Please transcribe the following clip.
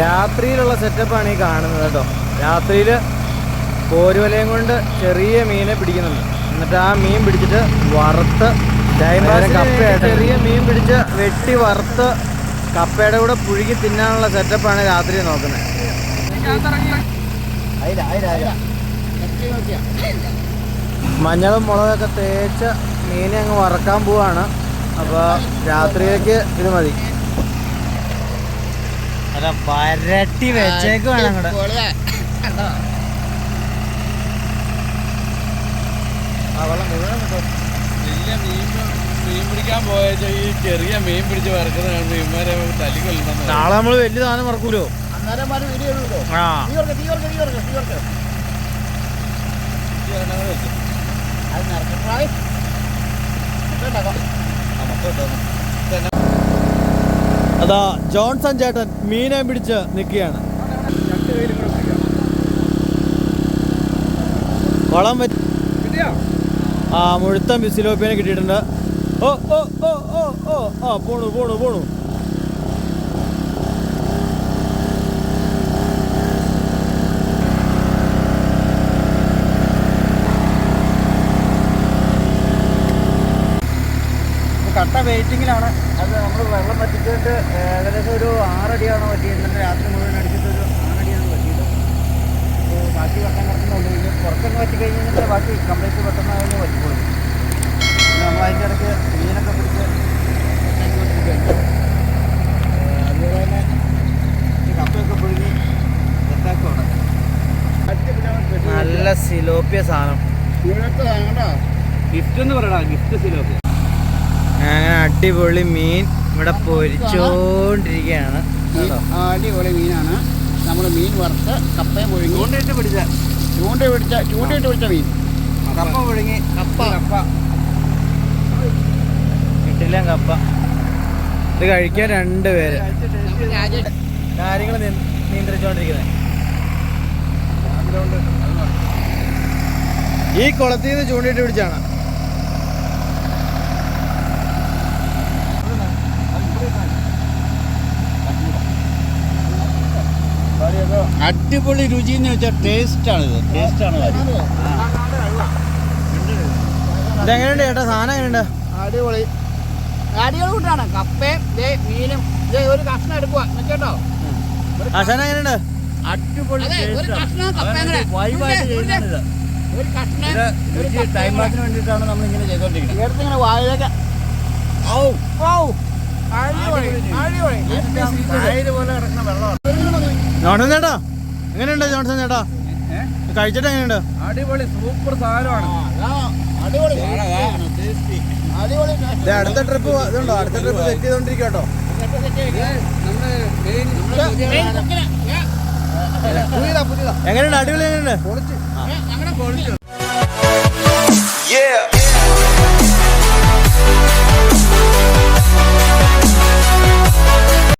രാത്രിയിലുള്ള സെറ്റപ്പാണ് ഈ കാണുന്നത് കേട്ടോ. രാത്രിയിൽ കോരുവലയും കൊണ്ട് ചെറിയ മീനെ പിടിക്കുന്നുണ്ട്. എന്നിട്ട് ആ മീൻ പിടിച്ചിട്ട് വറുത്ത് ചെറിയ മീൻ പിടിച്ച് വെട്ടി വറുത്ത് കപ്പയുടെ കൂടെ പുഴുകി തിന്നാനുള്ള സെറ്റപ്പാണ് രാത്രി നോക്കുന്നത്. മഞ്ഞളും മുളകൊക്കെ തേച്ച് മീനെ അങ്ങ് വറക്കാൻ പോവാണ്. അപ്പോൾ രാത്രിയിലേക്ക് ഇത് മതി. വരട്ടി വെച്ചേക്കുവാണ് വേണം അങ്ങോട്ട് നാളെ നമ്മൾ വലിയ സാധനം മറക്കൂലോ ആ. അതാ ജോൺസൺ ചേട്ടൻ മീനെ പിടിച്ച് നിൽക്കുകയാണ്. വളം വെച്ച് ആ മുഴുത്ത മിസിലോപ്പിനെ കിട്ടിയിട്ടുണ്ട്. ഓ ഓ ഓ ഓ ഓ ആ പോണു പോണു പോണു. കട്ട വെയിറ്റിങ്ങിലാണ്. അത് നമ്മൾ വെള്ളം പറ്റിച്ചിട്ട് ഏകദേശം ഒരു ആറടിയാണ് പറ്റിയത്. ഇന്നലെ രാത്രി മുഴുവൻ അടിച്ചിട്ട് ഒരു ആറടിയാണ് പറ്റിയത്. അപ്പോൾ ബാക്കി വെക്കാൻ കിടക്കുന്നുള്ളൂ ഇനി പുറത്തൊന്ന് പറ്റി കഴിഞ്ഞാൽ ബാക്കി കംപ്ലീറ്റ് പെട്ടെന്ന് അതിന് പറ്റിക്കോളും പിന്നെ നമ്മൾ അതിന്റെ ഇടയ്ക്ക് മീനൊക്കെ പിടിച്ച് അതുപോലെ തന്നെ കപ്പയൊക്കെ സെറ്റാക്കുവാണ്. നല്ല സിലോപ്പിയ സാധനം. ഗിഫ്റ്റ് എന്ന് പറയടാ ഗിഫ്റ്റ് സിലോപ്പിയ. അങ്ങനെ അടിപൊളി മീൻ. ഇവിടെ പൊരിച്ചോണ്ടിരിക്കുകയാണ്. ആടി അടിപൊളി മീനാണ്. നമ്മൾ മീൻ വറുത്ത് കപ്പയും പുഴുങ്ങി ചൂണ്ടയിട്ട് പിടിച്ച. ചൂണ്ട പിടിച്ച ചൂണ്ടയിട്ട് പിടിച്ച മീൻ. കപ്പ പുഴുങ്ങി. കപ്പ. കപ്പ. കിട്ടില്ല കപ്പ. ഇത് കഴിക്കാൻ രണ്ട് പേര്. കാര്യങ്ങൾ നിയന്ത്രിച്ചോണ്ടിരിക്കുന്നത് ഈ കുളത്തിൽ നിന്ന് ചൂണ്ടിട്ട് പിടിച്ചാണ്. അടിപൊളി രുചി എന്ന് വെച്ചാൽ ടേസ്റ്റ് ടേസ്റ്റാണ് ടേസ്റ്റ് ആണ് കാര്യം ഇതെങ്ങനെയുണ്ട് ചേട്ടാ? സാധനം എങ്ങനെയുണ്ട്? അടിപൊളി. അടിപൊളി കൂട്ടാണ്. കപ്പയും ദേ മീനും ദേ ഒരു കഷ്ണം എടുക്കുക കേട്ടോ കഷ്ണം എങ്ങനെയുണ്ട്? അടിപൊളി ഒരു കഷ്ണം ഇത്. ഇത് ടൈം പാസിന് വേണ്ടിയിട്ടാണ് നമ്മൾ ഇങ്ങനെ ചെയ്തോണ്ടിരിക്കുന്നത് എടുത്തിങ്ങനെ വായിലേക്ക് ഔ. ഓ അടിപൊളി അടിപൊളി പോലെ കിടക്കുന്ന വെള്ളമാണ്. ജോൺസൺ ചേട്ടാ എങ്ങനെയുണ്ട് ജോൺസൺ ചേട്ടാ? കഴിച്ചിട്ട് എങ്ങനെയുണ്ട്? അടിപൊളി സൂപ്പർ സാധനമാണ്. ആ, അടിപൊളി. ടേസ്റ്റി അടിപൊളി ഇത് അടുത്ത ട്രിപ്പ് ഇതുണ്ടോ? അടുത്ത ട്രിപ്പ് സെറ്റ് ചെയ്തോണ്ടിരിക്കട്ടോ എങ്ങനെയുണ്ട്? അടിപൊളി എങ്ങനെയുണ്ട്?